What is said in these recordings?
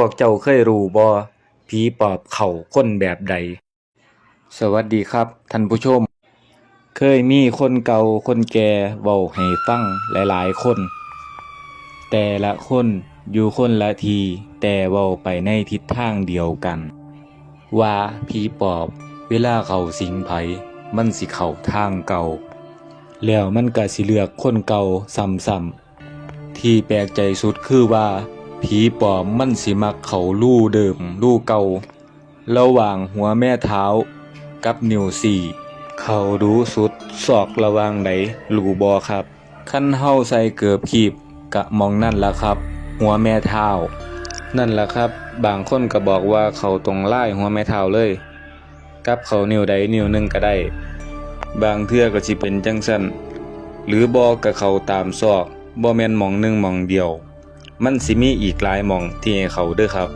วกเจ้าเคยรู้บ่ผีปอบเข้าคนแบบใด สวัสดีครับท่านผู้ชม เคยมีคนเก่าคนแก่เว้าให้ฟังหลายๆคน แต่ละคนอยู่คนละที แต่เว้าไปในทิศทางเดียวกัน ว่าผีปอบเวลาเขาสิงไผมันสิเข้าทางเก่า แล้วมันก็สิเลือกคนเก่าซ้ำๆที่แปลกใจสุดคือว่า ผีปอบมันสิมักเขาลู่เดิมลู่เก่า ระหว่างหัวแม่เท้ากับนิ้วสี่เขาดูสุดศอกระหว่างใดรู้บอครับ ขั้นเฮาใส่เกือบขีบกะมองนั่นละครับ หัวแม่เท้า นั่นละครับ บางคนก็บอกว่าเขาตรงไล่หัวแม่เท้าเลย กับเขานิ้วใดนิ้วหนึ่งก็ได้ บางเทื่อก็สิเป็นจังซั่นหรือบอกกับเขาตามซอกบ่แม่นมองหนึ่งมองเดียว มันสิมีอีกหลายมองที่ให้เขาเด้อครับ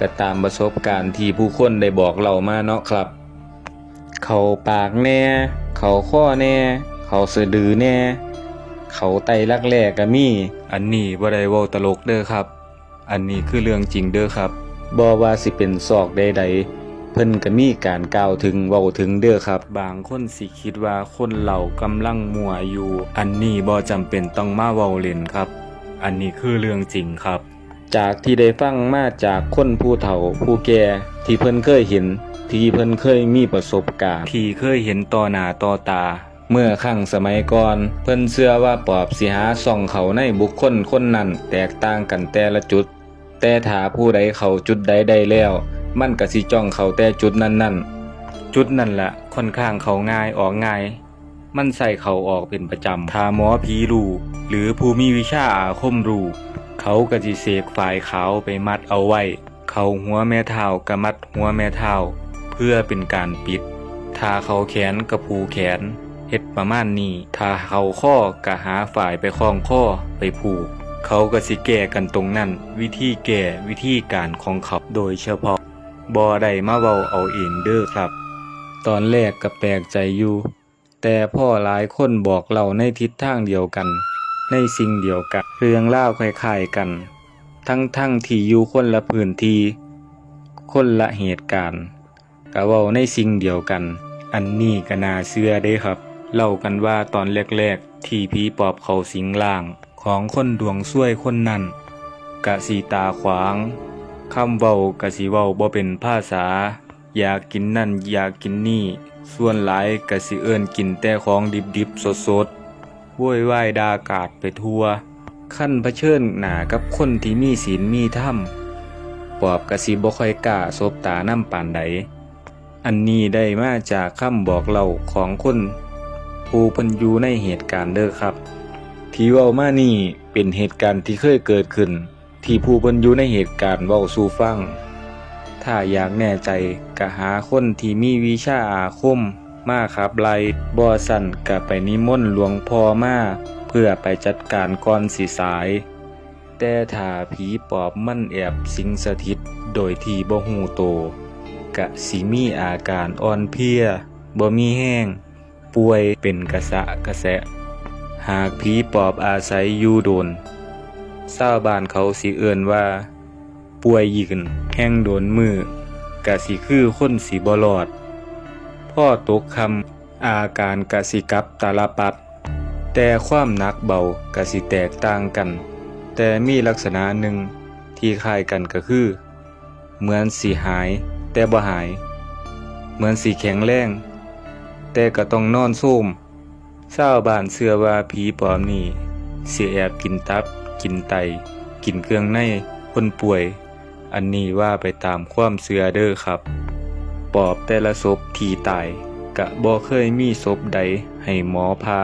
ก็ตามประสบการณ์ที่ผู้คนได้บอกเรามาเนาะครับ เขาปากแน่ เขาข้อแน่ เขาสะดือแน่ เขาไตลักแรกก็มี อันนี้บ่ได้เว้าตลกเด้อครับ อันนี้คือเรื่องจริงเด้อครับบ่ว่าสิเป็นศอกใดๆ เพิ่นก็มีการกล่าวถึงเว้าถึงเด้อครับ บางคนสิคิดว่าคนเรากำลังมัวอยู่ อันนี้บ่จำเป็นต้องมาเว้าเล่นครับ อันนี้คือเรื่องจริงครับ จากที่ได้ฟังมาจากคนผู้เฒ่าผู้แก่ที่เพิ่นเคยเห็น ที่เพิ่นเคยมีประสบการณ์ ที่เคยเห็นต่อหน้าต่อตา เมื่อครั้งสมัยก่อน เพิ่นเชื่อว่าปอบสิหาส่องเขาในบุคคลคนนั้นแตกต่างกันแต่ละจุด แต่ถ้าผู้ใดเข้าจุดใดได้แล้ว มันก็สิจ้องเข้าแต่จุดนั้นๆจุดนั่นแหละค่อนข้างเขาง่ายออกง่าย มันใส่เขาออกเป็นประจำถ้าหมอผีรูหรือผู้มีวิชาอาคมรูเขาก็จิเสกฝ่ายขาวไปมัดเอาไว้ เขาหัวแม่เท้ากะมัดหัวแม่เท้า เพื่อเป็นการปิดถ้าเขาแขนกะผูแขนเฮ็ดประมาณนี้ถ้าเขาข้อกะหาฝ่ายไปคล้องข้อไปผูก เขาก็สิแก้กันตรงนั้น วิธีแก้วิธีการของเขาโดยเฉพาะบ่ได้มาเว้าเอาเองเด้อครับ ตอนแรกก็แปลกใจอยู่ แต่พ่อหลายคนบอกเราในทิศทางเดียวกัน ในสิ่งเดียวกัน เรื่องเล่าคล้ายๆกัน ทั้งทั้งๆที่อยู่คนละพื้นที่คนละเหตุการณ์กะเว้าในสิ่งเดียวกัน อันนี้ก็น่าเชื่อเด้ครับ เล่ากันว่าตอนแรกๆ ที่ผีปอบเขาสิงล่างของคนดวงช่วยคนนั้นกะสีตาขวางคำเว้ากะสิเว้าบ่เป็นภาษา อยากกินนั่นอยากกินนี่ ส่วนหลายกะสิเอิ้นกินแต่ของดิบๆสดๆโวยวายดากาดไปทั่ว ขั้นเผชิญหนากับคนที่มีศีลมีธรรมปอบกะสิบ่ค่อยกล้าสบตาน้ำปานใด อันนี้ได้มาจากคำบอกเล่าของคนผู้เพันอยู่ในเหตุการณ์เด้อครับ ที่เว้ามานี่เป็นเหตุการณ์ที่เคยเกิดขึ้น ที่ผู้เพันอยู่ในเหตุการณ์เว้าสู่ฟัง ถ้าอยากแน่ใจก็หาคนที่มีวิชาอาคมมาขับไล่บ่สั่นก็ไปนิมนต์หลวงพ่อมาเพื่อไปจัดการก่อนสิสาย แต่ถ้าผีปอบมันแอบสิงสถิตโดยที่บ่ฮู้โตกะสิมีอาการอ่อนเพลียบ่มีแห้ง ป่วยเป็นกระสะกระแสะ หากผีปอบอาศัยอยู่โดนชาวบ้านเขาสิเอิ้นว่า ป่วยยืนแห้งโดนมือกะสิคือคนสิบ่รอด พ่อตกคำอาการกะสิกับตาลปัด แต่ความหนักเบากะสิแตกต่างกัน แต่มีลักษณะหนึ่งที่คล้ายกันก็คือ เหมือนสีหาย แต่บ่หาย เหมือนสีแข็งแรงแต่ก็ต้องนอนโซมชาวบ้าบานเชื่อว่าผีปอบนี่สิแอบกินตับ กินไต กินเครื่องในคนป่วย อันนี้ว่าไปตามความเชื่อเด้อครับ ปอบแต่ละศพที่ตาย กะบ่เคยมีศพใดให้หมอพา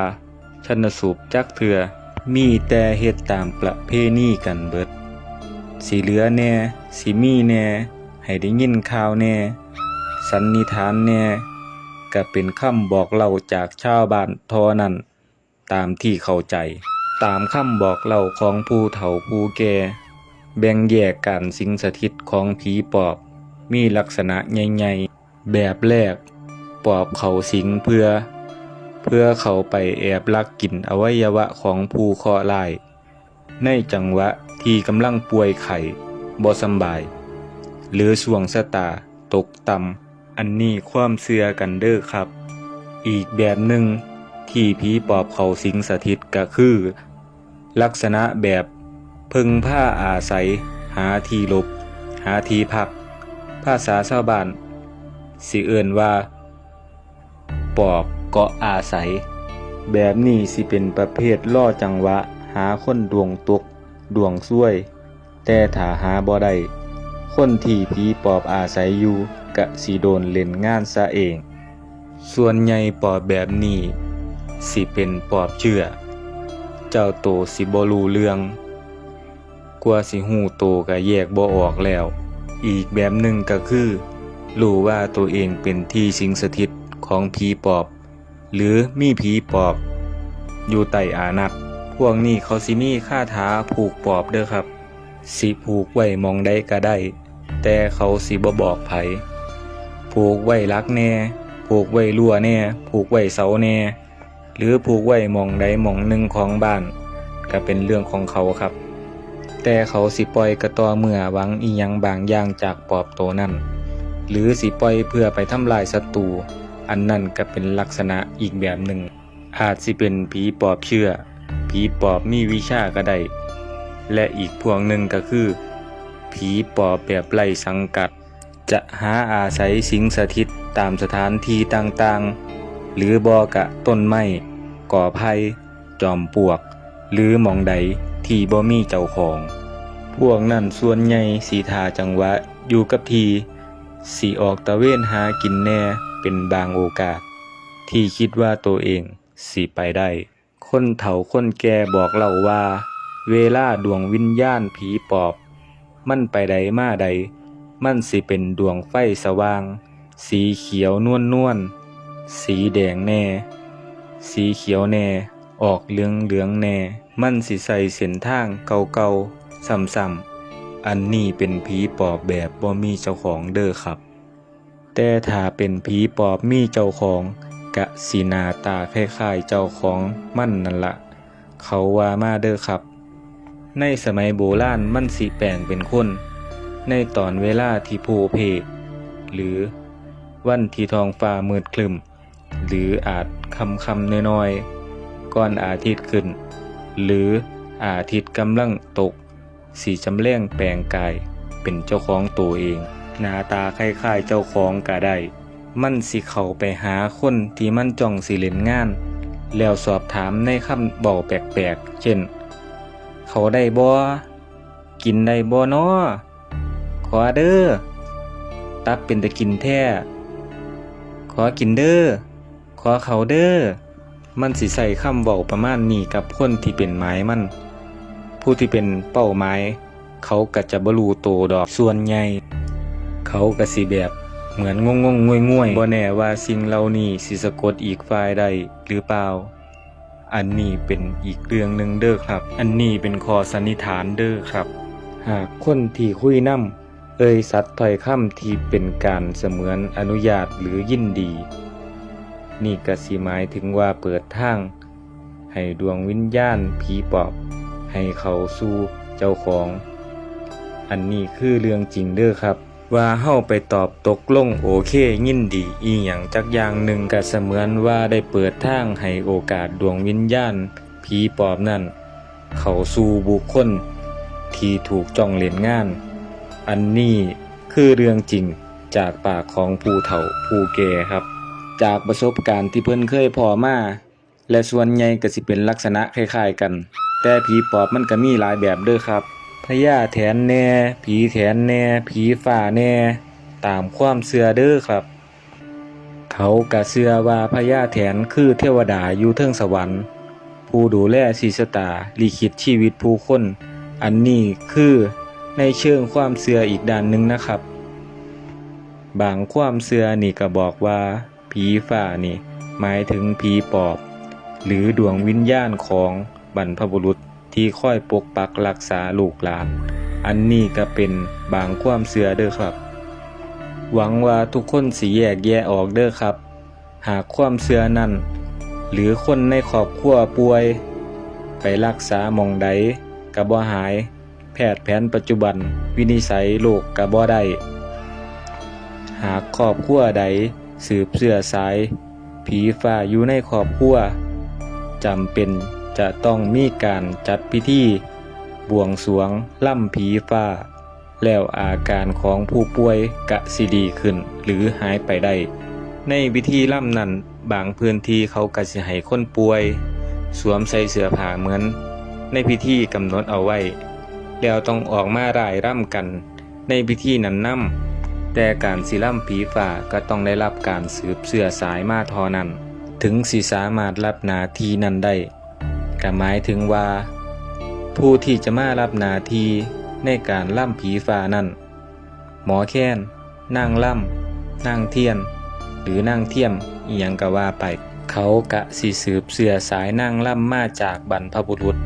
ชันสูบจักเถือมีแต่เฮ็ดตามประเพณีกันเบิดสิเหลือแน่สิมีแน่ ให้ได้ยินข่าวแน่ สันนิษฐานแน่ก็เป็นคำบอกเล่าจากชาวบ้านทอนั้น ตามที่เข้าใจ ตามคำบอกเล่าของผู้เฒ่าผู้แก่ แบ่งแยกการสิงสถิตของผีปอบ มีลักษณะใหญ่ๆ แบบแรก ปอบเขาสิงเพื่อ เพื่อเขาไปแอบลักกินอวัยวะของผู้เคราะห์ร้าย ในจังหวะที่กำลังป่วยไข้บ่สำบาย หรือสวงสตาตกต่ำอันนี้ความเชื่อกันเด้อครับ อีกแบบหนึ่งที่ผีปอบเขาสิงสถิตก็คือ ลักษณะแบบ พึงผ้าอาศัย หาทีหลบ หาทีพัก ภาษาชาวบ้าน สิเอื่นว่า ปอบเกาะอาศัย แบบนี้สิเป็นประเภทล่อจังหวะ หาคนดวงตก ดวงซ้วย แต่ถ้าหาบ่ได้คนที่ผีปอบอาศัยอยู่กะสิโดนเล่นงานซะเอง ส่วนใหญ่ปอบแบบนี้ สิเป็นปอบเชื่อ เจ้าโตสิบ่รู้เรื่อง กว่าสิหูโตก็แยกบ่ออกแล้ว อีกแบบหนึ่งก็คือ รู้ว่าตัวเองเป็นที่สิงสถิตของผีปอบ หรือมีผีปอบ อยู่ใต้อานักพวกนี้เขาสิมีคาถาผูกปอบเด้อครับ สิผูกไว้มองใดก็ได้ แต่เขาสิบ่บอกไผผูกไว้รักแน่ ผูกไว้รั่วแน่ ผูกไว้เสาแน่ หรือผูกไว้มองใดหมองหนึ่งของบ้าน ก็เป็นเรื่องของเขาครับ แต่เขาสิปล่อยกระตอเมื่อหวังอีหยังบางอย่างจากปอบโตนั้นหรือสิปล่อยเพื่อไปทำลายศัตรูอันนั่นก็เป็นลักษณะอีกแบบหนึ่ง อาจสิเป็นผีปอบเชื่อ ผีปอบมีวิชาก็ได้ และอีกพวกหนึ่งก็คือ ผีปอบแบบไล่สังกัด จะหาอาศัยสิงสถิตตามสถานที่ต่างๆ หรือบอกะต้นไม้ก่อไผ่จอมปลวก หรือมองใดที่บ่มีเจ้าของ พวกนั้นส่วนใหญ่สีทาจังหวะอยู่กับทีสีออกตะเวนหากินแน่เป็นบางโอกาส ที่คิดว่าตัวเองสิไปได้ คนเฒ่าคนแก่บอกเล่าว่า เวลาดวงวิญญาณผีปอบ มันไปใดมาใด มันสิเป็นดวงไฟสว่าง สีเขียวนวลนวลๆสีแดงแน่ สีเขียวแน่ ออกเหลืองเหลืองแน่ มันสิใส่เส้นทางเก่าๆ ซ้ำๆอันนี้เป็นผีปอบแบบบ่มีเจ้าของเด้อครับ แต่ถ้าเป็นผีปอบมีเจ้าของกะสีนาตาคล้ายๆเจ้าของมั่นนั่นละเขาว่ามาเด้อครับ ในสมัยโบราณมันสิแปลงเป็นคน ในตอนเวลาที่โพเพ หรือวันที่ทองฟ้ามืดครึมหรืออาจคำคำน้อยๆ ก่อนอาทิตย์ขึ้น หรืออาทิตย์กำลังตก สีจำแรงแปลงกาย เป็นเจ้าของตัวเอง หน้าตาคล้ายๆเจ้าของก็ได้ มันสิเข้าไปหาคนที่มันจ้องสิเล่นงาน แล้วสอบถามในคำบอกแปลกๆ เช่น เขาได้บ่กินได้บ่น้อขอเด้อ ตับเป็นตะกินแท้ ขอกินเด้อ ขอเขาเด้อ มันสิใส่คำเว้าประมาณนี้กับคนที่เป็นหมายมัน ผู้ที่เป็นเป้าหมายเขาก็จะบรูโตดอกส่วนใหญ่เขาก็สิแบบเหมือนงงงงวยงวยบ่แน่ว่าสิ่งเหล่านี้สิสะกดอีกฝ่ายได้หรือเปล่า อันนี้เป็นอีกเรื่องหนึ่งเด้อครับ อันนี้เป็นข้อสันนิษฐานเด้อครับ หากคนที่คุยนำเอ่ยสัตว์ถ้อยคำที่เป็นการเสมือนอนุญาตหรือยินดี นี่ก็สิหมายถึงว่าเปิดทางให้ดวงวิญญาณผีปอบ ให้เขาสู่เจ้าของ อันนี้คือเรื่องจริงเด้อครับ ว่าเฮาไปตอบตกลงโอเคยินดีอีหยังจักอย่างหนึ่งก็เสมือนว่าได้เปิดทางให้โอกาสดวงวิญญาณผีปอบนั่น เขาสู่บุคคล ที่ถูกจ้องเล่นงาน อันนี้คือเรื่องจริงจากปากของผู้เฒ่าผู้แก่ครับ จากประสบการณ์ที่เพิ่นเคยพอมาและส่วนใหญ่ก็สิเป็นลักษณะคล้ายๆกัน แต่ผีปอบมันก็มีหลายแบบเด้อครับพญาแถนแน่ ผีแถนแน่ ผีฝ่าแน่ ตามความเชื่อเด้อครับ เขาก็เชื่อว่าพญาแถนคือเทวดาอยู่เทิงสวรรค์ ผู้ดูแลศีสตาลิขิตชีวิตผู้คน อันนี้คือในเชิงความเชื่ออีกด้านหนึ่งนะครับ บางความเชื่อนี่ก็บอกว่า ผีฝ่านี่หมายถึงผีปอบ หรือดวงวิญญาณของ บรรพบุรุษที่คอยปกปักรักษาลูกหลาน อันนี้ก็เป็นบางความเชื่อเด้อครับ หวังว่าทุกคนสิแยกแยะออกเด้อครับ หากความเชื่อนั้นหรือคนในครอบครัวป่วย ไปรักษาหมองใดกระบ่หาย แพทย์แผนปัจจุบัน วินิจัยโรคกระบ่ได้ หากครอบครัวใดสืบเสือสาย ผีฟ้าอยู่ในครอบครัวจำเป็น จะต้องมีการจัดพิธีบวงสวงล่ำผีฟ้า แล้วอาการของผู้ป่วยกะสิดีขึ้นหรือหายไปได้ ในพิธีล่ำนั้นบางพื้นที่เขากะสิให้คนป่วย สวมใส่เสื้อผ้าเหมือน ในพิธีกำหนดเอาไว้ แล้วต้องออกมาร่ายร่ำกัน ในพิธีนั้นนำแต่การสิล่ำผีฝ่าก็ต้องได้รับการสืบเสื่อสายมาทอนั้น ถึงสิสามารถรับหนาทีนั้นได้ ก็หมายถึงว่า ผู้ที่จะมารับหนาทีในการล่ำผีฝ่านั้นหมอแค้นนางล่ำนางเทียน หรือนางเทียมอียังก็ว่าไป เขากะสิสืบเสือสายนางล่ำมาจากบรรพบุรุษ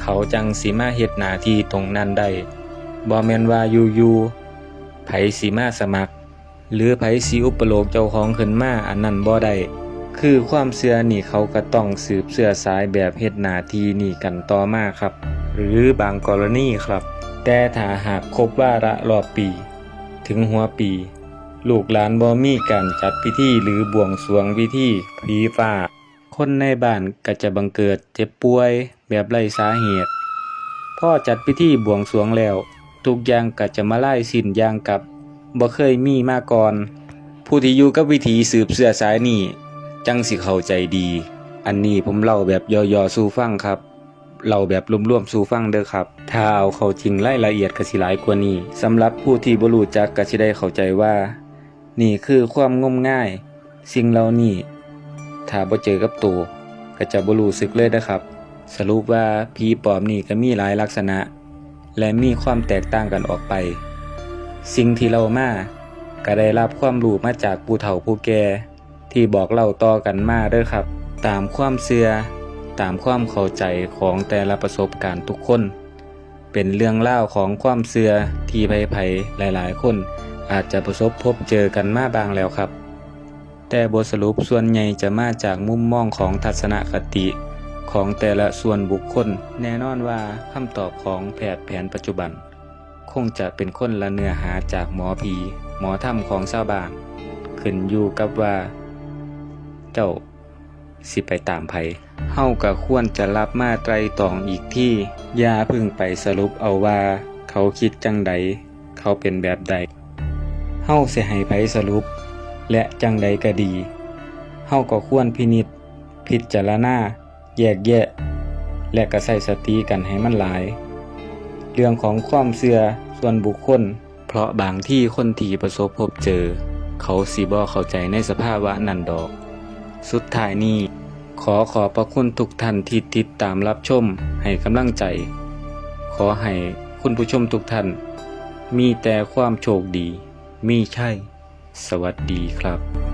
เขาจังสิมาเฮ็ดหน้าที่ตรงนั้นได้บ่แมนว่าอยู่ๆไผสิมาสมัคร หรือไผสิอุปโลกเจ้าของขึ้นมาอันนั้นบ่ได้ คือความเชื่อนี่เขาก็ต้องสืบเสื่อสายแบบเฮ็ดนาทีนี่กันต่อมาครับ หรือบางกรณีครับ แต่ถ้าหากครบวาระรอบปี ถึงหัวปี ลูกหลานบ่มีการจัดพิธีหรือบวงสรวงพิธีผีฟ้า คนในบ้านก็จะบังเกิดเจ็บป่วยแบบไร้สาเหตุพ่อจัดพิธีบวงสรวงแล้ว ทุกอย่างก็จะมาไล่สิ้นอย่างกับบ่เคยมีมาก่อน ผู้ที่อยู่กับวิถีสืบเสือสายนี่ จังสิเข้าใจดี อันนี้ผมเล่าแบบย่อๆสู่ฟังครับเล่าแบบรวมๆสู่ฟังเด้อครับ ถ้าเอาเข้าจริงรายละเอียดก็สิหลายกว่านี้สำหรับผู้ที่บ่รู้จักก็สิได้เข้าใจว่า นี่คือความงมง่าย สิ่งเหล่านี้ถ้าบ่เจอกับตัวก็จะบ่รู้สึกเลยนะครับ สรุปว่าผีปอบนี่ก็มีหลายลักษณะ และมีความแตกต่างกันออกไป สิ่งที่เรามาก็ได้รับความรู้มาจากผู้เฒ่าผู้แก่ ที่บอกเล่าต่อกันมาเด้อครับ ตามความเชื่อตามความเข้าใจของแต่ละประสบการณ์ทุกคน เป็นเรื่องเล่าของความเชื่อที่ไผๆหลายๆ คนอาจจะประสบพบเจอกันมาบางแล้วครับ แต่บทสรุปส่วนใหญ่จะมาจากมุมมองของทัศนคติของแต่ละส่วนบุคคล แน่นอนว่าคำตอบของแพทย์แผนปัจจุบัน คงจะเป็นคนละเนื้อหาจากหมอผี หมอถ้ำของชาวบ้านขึ้นอยู่กับว่า เจ้าสิไปตามไผเฮาก็ควรจะรับมาไตรตองอีกที่อย่าพึ่งไปสรุปเอาว่า เขาคิดจังใด เขาเป็นแบบใดเฮาสิให้ไผสรุป และจังใดก็ดีเฮาก็ควรพินิจพิจารณาแยกแยะ และก็ใส่สติกันให้มันหลาย เรื่องของความเชื่อส่วนบุคคล เพราะบางที่คนที่ประสบพบเจอ เขาสิบ่เข้าใจในสภาวะนั้นดอก สุดท้ายนี้ ขอขอบพระคุณทุกท่านที่ติดตามรับชมให้กำลังใจ ขอให้คุณผู้ชมทุกท่าน มีแต่ความโชคดี มีใช่ สวัสดีครับ